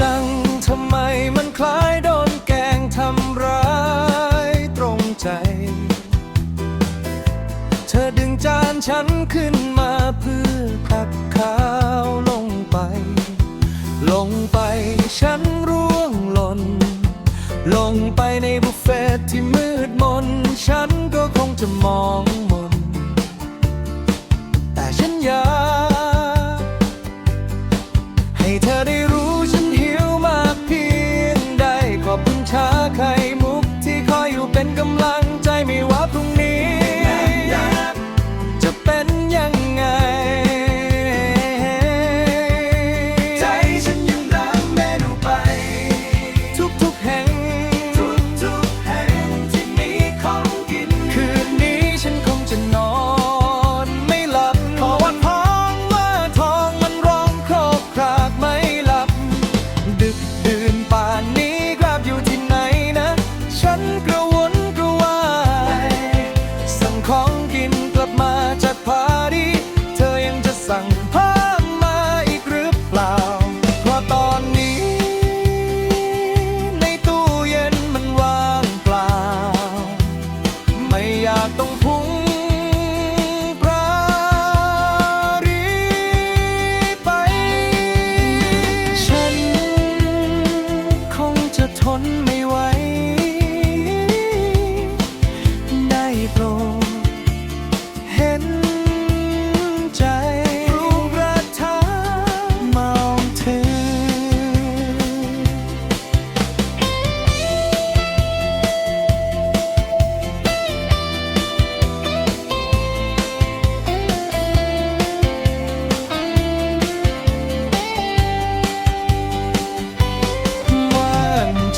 จัง ทำไมมันคล้ายโดนแกงทำร้ายตรงใจ เธอดึงจานฉันขึ้นมาเพื่อตักข้าวลงไป ลงไปฉันร่วงหล่น ลงไปในบุฟเฟ่ต์ที่มืดมน ฉันก็คงจะมองมน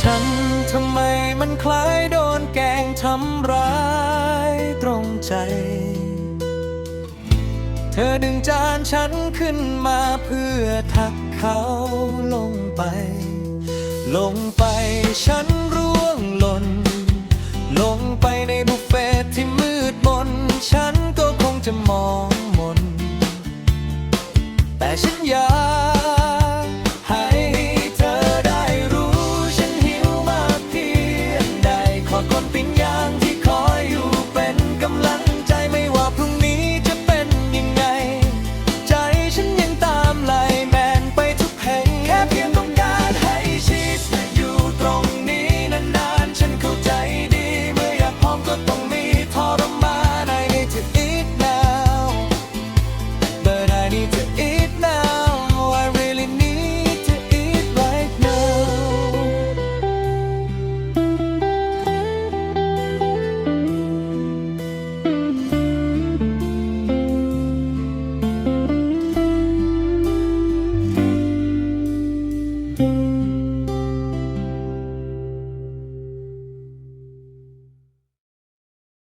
ฉันทำไมมันคล้ายโดนแกงทำร้ายตรงใจ เธอดึงจานฉันขึ้นมาเพื่อทักเขาลงไป ลงไปฉันร่วงหล่น ลงไปในบุฟเฟ่ต์ที่มืดมน ฉันก็คงจะมองมน แต่ฉันอยา